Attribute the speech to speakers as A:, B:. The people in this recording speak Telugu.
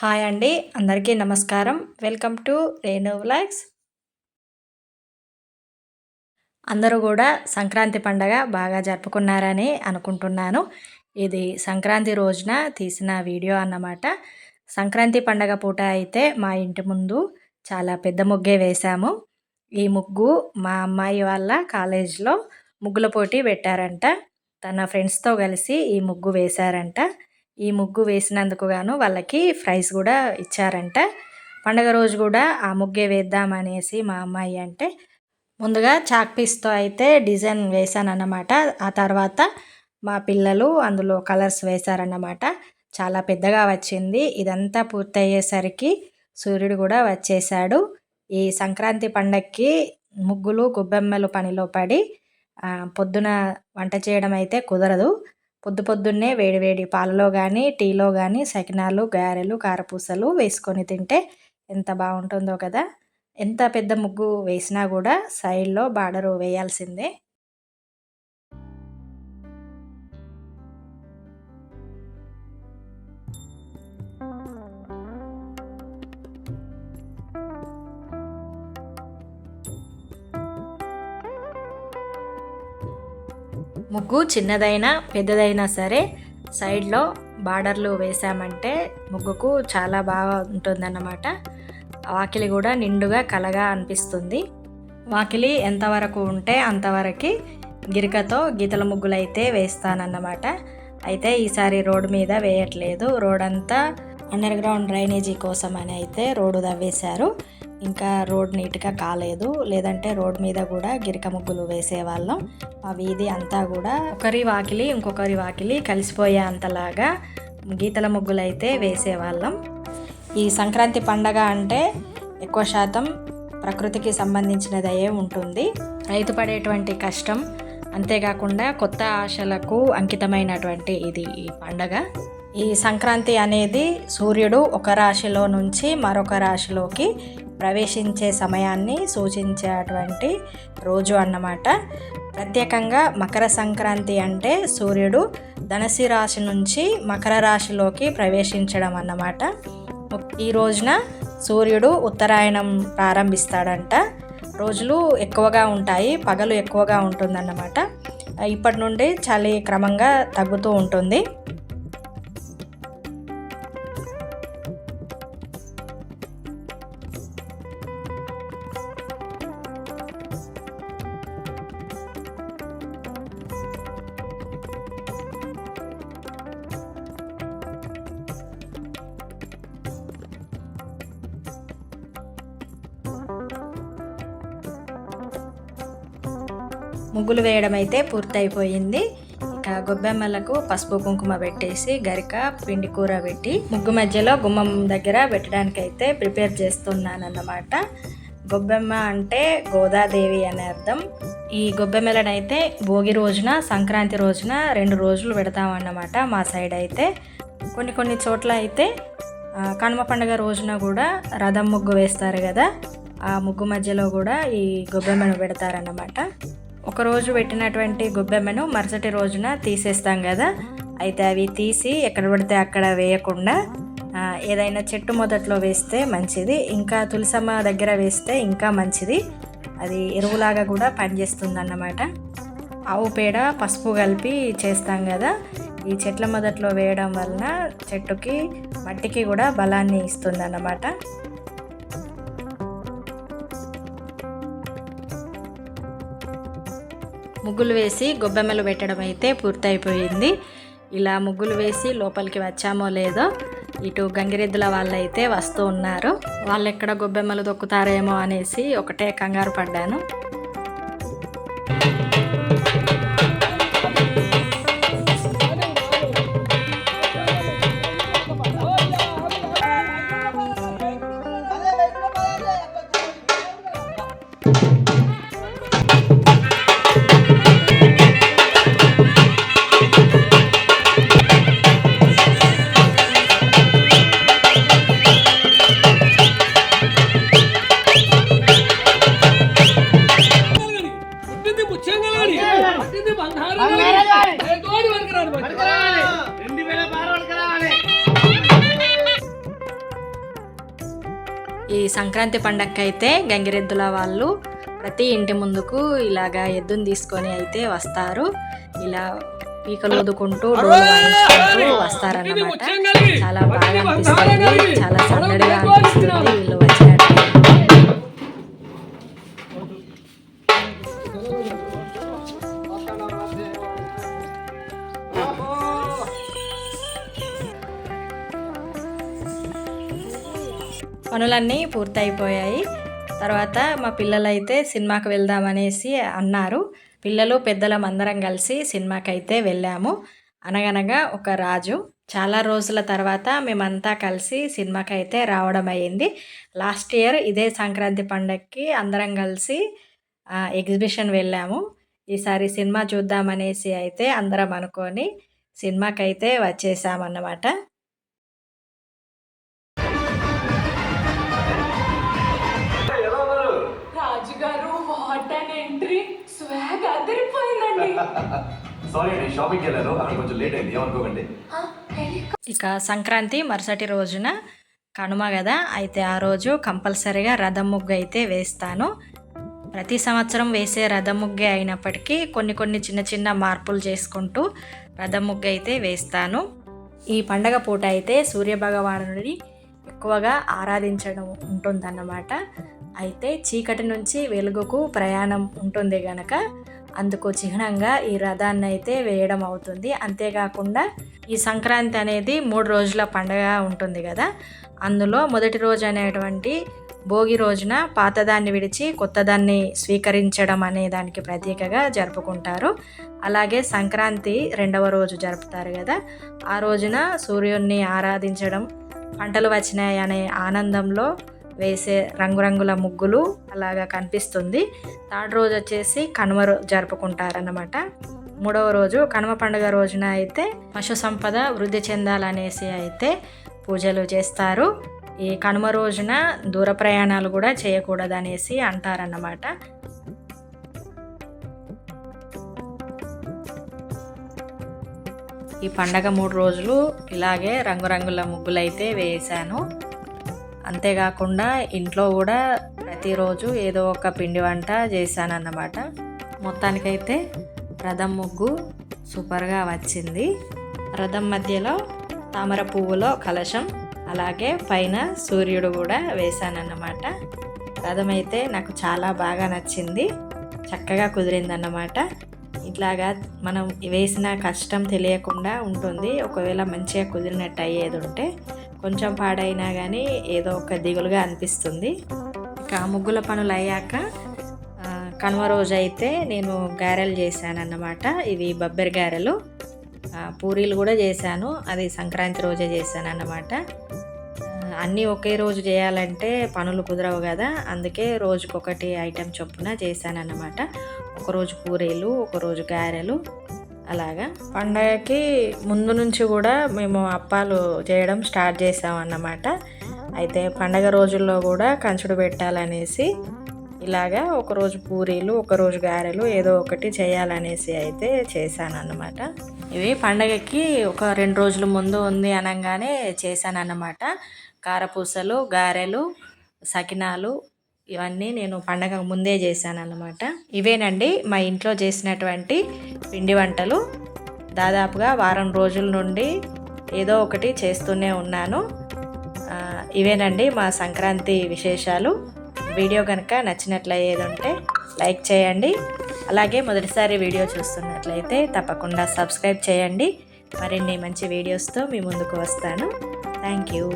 A: హాయ్ అండి అందరికీ నమస్కారం. Welcome to Renu vlogs. అందరూ కూడా సంక్రాంతి పండగ బాగా జరుపుకున్నారని అనుకుంటున్నాను. ఇది సంక్రాంతి రోజున తీసిన వీడియో అన్నమాట. సంక్రాంతి పండగ పూట అయితే మా ఇంటి ముందు చాలా పెద్ద ముగ్గే వేశాము. ఈ ముగ్గు మా అమ్మాయి వాళ్ళ కాలేజ్లో ముగ్గుల పోటీ పెట్టారంట. తన ఫ్రెండ్స్తో కలిసి ఈ ముగ్గు వేశారంట. ఈ ముగ్గు వేసినందుకు గాను వాళ్ళకి ప్రైజ్ కూడా ఇచ్చారంట. పండగ రోజు కూడా ఆ ముగ్గే వేద్దామనేసి మా అమ్మాయి అంటే ముందుగా చాక్ పీస్తో అయితే డిజైన్ వేశానన్నమాట. ఆ తర్వాత మా పిల్లలు అందులో కలర్స్ వేశారన్నమాట. చాలా పెద్దగా వచ్చింది. ఇదంతా పూర్తయ్యేసరికి సూర్యుడు కూడా వచ్చేసాడు ఈ సంక్రాంతి పండక్కి ముగ్గులు గొబ్బెమ్మలు పనిలో పడి పొద్దున వంట చేయడం అయితే కుదరదు. పొద్దు పొద్దున్నే వేడివేడి పాలలో కానీ టీలో కానీ సకినాలు గారెలు కారపూసలు వేసుకొని తింటే ఎంత బాగుంటుందో కదా. ఎంత పెద్ద ముగ్గు వేసినా కూడా సైడ్లో బార్డరు వేయాల్సిందే. ముగ్గు చిన్నదైనా పెద్దదైనా సరే సైడ్లో బార్డర్లు వేసామంటే ముగ్గుకు చాలా బాగా ఉంటుందన్నమాట. వాకిలి కూడా నిండుగా కలగా అనిపిస్తుంది. వాకిలి ఎంతవరకు ఉంటే అంతవరకు గిరికతో గీతల ముగ్గులు అయితే వేస్తానన్నమాట. అయితే ఈసారి రోడ్డు మీద వేయట్లేదు. రోడ్ అంతా అండర్ గ్రౌండ్ డ్రైనేజీ కోసం అని అయితే రోడ్డు దవ్వేశారు ఇంకా రోడ్ నీట్గా కాలేదు. లేదంటే రోడ్ మీద కూడా గిరిక ముగ్గులు వేసేవాళ్ళం. ఆ వీధి అంతా కూడా ఒకరి వాకిలి ఇంకొకరి వాకిలి కలిసిపోయే అంతలాగా గీతల ముగ్గులు అయితే వేసేవాళ్ళం. ఈ సంక్రాంతి పండగ అంటే ఎక్కువ శాతం ప్రకృతికి సంబంధించినదయే ఉంటుంది. రైతు పడేటువంటి కష్టం అంతేకాకుండా కొత్త ఆశలకు అంకితమైనటువంటి ఇది ఈ పండగ. ఈ సంక్రాంతి అనేది సూర్యుడు ఒక రాశిలో నుంచి మరొక రాశిలోకి ప్రవేశించే సమయాన్ని సూచించేటువంటి రోజు అన్నమాట. ప్రత్యేకంగా మకర సంక్రాంతి అంటే సూర్యుడు ధనసి రాశి నుంచి మకర రాశిలోకి ప్రవేశించడం అన్నమాట. ఈ రోజున సూర్యుడు ఉత్తరాయణం ప్రారంభిస్తాడంట. రోజులు ఎక్కువగా ఉంటాయి పగలు ఎక్కువగా ఉంటుందన్నమాట. ఇప్పటి నుండి చలి క్రమంగా తగ్గుతూ ఉంటుంది. ముగ్గులు వేయడం అయితే పూర్తయిపోయింది. ఇక గొబ్బెమ్మలకు పసుపు కుంకుమ పెట్టేసి గరిక పిండి కూర పెట్టి ముగ్గు మధ్యలో గుమ్మం దగ్గర పెట్టడానికి అయితే ప్రిపేర్ చేస్తున్నాను అన్నమాట గొబ్బెమ్మ అంటే గోదాదేవి అనే అర్థం. ఈ గొబ్బెమ్మలను అయితే భోగి రోజున సంక్రాంతి రోజున రెండు రోజులు పెడతామన్నమాట మా సైడ్ అయితే. కొన్ని కొన్ని చోట్ల అయితే కనుమ పండుగ రోజున కూడా రథం ముగ్గు వేస్తారు కదా ఆ ముగ్గు మధ్యలో కూడా ఈ గొబ్బెమ్మను పెడతారన్నమాట. ఒకరోజు పెట్టినటువంటి గుబ్బెమ్మను మరుసటి రోజున తీసేస్తాం కదా. అయితే అవి తీసి ఎక్కడ పడితే అక్కడ వేయకుండా ఏదైనా చెట్టు మొదట్లో వేస్తే మంచిది ఇంకా తులసమ్మ దగ్గర వేస్తే ఇంకా మంచిది. అది ఎరువులాగా కూడా పనిచేస్తుంది అన్నమాట ఆవు పేడ పసుపు కలిపి చేస్తాం కదా. ఈ చెట్ల మొదట్లో వేయడం వలన చెట్టుకి మట్టికి కూడా బలాన్ని ఇస్తుంది అన్నమాట ముగ్గులు వేసి గొబ్బెమ్మలు పెట్టడం అయితే పూర్తయిపోయింది. ఇలా ముగ్గులు వేసి లోపలికి వచ్చామో లేదో ఇటు గంగిరెద్దుల వాళ్ళైతే వస్తూ ఉన్నారు. వాళ్ళు ఎక్కడ గొబ్బెమ్మలు దొక్కుతారేమో అనేసి ఒకటే కంగారు పడ్డాను. ఈ సంక్రాంతి పండగకి అయితే గంగిరెద్దుల వాళ్ళు ప్రతి ఇంటి ముందుకు ఇలాగా ఎద్దుని తీసుకొని అయితే వస్తారు. ఇలా పీకలు ఊదుకుంటూ డోలు వాయించుకుంటూ వస్తారన్నమాట. చాలా బాగా అనిపిస్తుంది. చాలా సందడిగా పనులన్నీ పూర్తయిపోయాయి. తర్వాత మా పిల్లలైతే సినిమాకి వెళ్దామనేసి అన్నారు. పిల్లలు పెద్దలం అందరం కలిసి సినిమాకి అయితే వెళ్ళాము. అనగనగా ఒక రాజు. చాలా రోజుల తర్వాత మేమంతా కలిసి సినిమాకి అయితే రావడం అయ్యింది. లాస్ట్ ఇయర్ ఇదే సంక్రాంతి పండగకి అందరం కలిసి ఎగ్జిబిషన్ వెళ్ళాము. ఈసారి సినిమా చూద్దామనేసి అయితే అందరం అనుకొని సినిమాకి అయితే వచ్చేసామన్నమాట.
B: సారీ అండి షాపింగ్కి వెళ్ళాను. అక్కడ కొంచెం లేట్ అయింది. ఏమనుకోకండి.
C: ఆ, హెలి-
A: ఇక సంక్రాంతి మరుసటి రోజున కనుమ కదా. అయితే ఆ రోజు కంపల్సరీగా రథం ముగ్గు అయితే వేస్తాను. ప్రతి సంవత్సరం వేసే రథం ముగ్గే అయినప్పటికీ కొన్ని కొన్ని చిన్న చిన్న మార్పులు చేసుకుంటూ రథం ముగ్గు అయితే వేస్తాను. ఈ పండగ పూట అయితే సూర్యభగవానుడిని ఎక్కువగా ఆరాధించడం ఉంటుందన్నమాట. అయితే చీకటి నుంచి వెలుగుకు ప్రయాణం ఉంటుంది గనక అందుకు చిహ్నంగా ఈ రథాన్ని అయితే వేయడం అవుతుంది. అంతేకాకుండా ఈ సంక్రాంతి అనేది మూడు రోజుల పండగ ఉంటుంది కదా. అందులో మొదటి రోజు అనేటువంటి భోగి రోజున పాతదాన్ని విడిచి కొత్తదాన్ని స్వీకరించడం అనే దానికి ప్రతీకగా జరుపుకుంటారు. అలాగే సంక్రాంతి రెండవ రోజు జరుపుతారు కదా. ఆ రోజున సూర్యుడిని ఆరాధించడం పంటలు వచ్చినాయి అనే ఆనందంలో వేసే రంగురంగుల ముగ్గులు అలాగా కనిపిస్తుంది. థర్డ్ రోజు వచ్చేసి కనుమ జరుపుకుంటారన్నమాట. మూడవ రోజు కనుమ పండుగ రోజున అయితే పశు సంపద వృద్ధి చెందాలనేసి అయితే పూజలు చేస్తారు. ఈ కనుమ రోజున దూర ప్రయాణాలు కూడా చేయకూడదనేసి అంటారన్నమాట. ఈ పండగ మూడు రోజులు ఇలాగే రంగురంగుల ముగ్గులైతే వేసాను. అంతేకాకుండా ఇంట్లో కూడా ప్రతిరోజు ఏదో ఒక పిండి వంట చేశానన్నమాట. మొత్తానికైతే రథం ముగ్గు సూపర్గా వచ్చింది. రథం మధ్యలో తామర పువ్వులో కలశం అలాగే పైన సూర్యుడు కూడా వేశానన్నమాట. రథం అయితే నాకు చాలా బాగా నచ్చింది. చక్కగా కుదిరిందన్నమాట. ఇట్లాగా మనం వేసిన కష్టం తెలియకుండా ఉంటుంది. ఒకవేళ మంచిగా కుదిరినట్టు అయ్యేది ఉంటే కొంచెం పాడైనా కానీ ఏదో ఒక దిగులుగా అనిపిస్తుంది. ఇక ముగ్గుల పనులు అయ్యాక కనుమ రోజు అయితే నేను గారెలు చేశాను అన్నమాట ఇవి బొబ్బరి గారెలు. పూరీలు కూడా చేశాను. అది సంక్రాంతి రోజే చేశాను అన్నమాట అన్నీ ఒకే రోజు చేయాలంటే పనులు కుదరవు కదా. అందుకే రోజుకొకటి ఐటెం చొప్పున చేశాను అన్నమాట ఒకరోజు పూరీలు ఒకరోజు గారెలు. అలాగా? పండగకి ముందు నుంచి కూడా మేము అప్పాలు చేయడం స్టార్ట్ చేసామన్నమాట. అయితే పండగ రోజుల్లో కూడా కంచుడు పెట్టాలనేసి ఇలాగా ఒకరోజు పూరీలు ఒకరోజు గారెలు ఏదో ఒకటి చేయాలనేసి అయితే చేశాను అన్నమాట ఇవి పండగకి ఒక రెండు రోజుల ముందు ఉంది అనగానే చేశాను అన్నమాట కారపూసలు గారెలు సకినాలు ఇవన్నీ నేను పండగ ముందే చేశాను అన్నమాట ఇవేనండి మా ఇంట్లో చేసినటువంటి పిండి వంటలు. దాదాపుగా వారం రోజుల నుండి ఏదో ఒకటి చేస్తూనే ఉన్నాను. ఇవేనండి మా సంక్రాంతి విశేషాలు. వీడియో కనుక నచ్చినట్లయ్యేది ఉంటే లైక్ చేయండి. అలాగే మొదటిసారి వీడియో చూస్తున్నట్లయితే తప్పకుండా సబ్స్క్రైబ్ చేయండి. మరిన్ని మంచి వీడియోస్తో మీ ముందుకు వస్తాను. Thank you.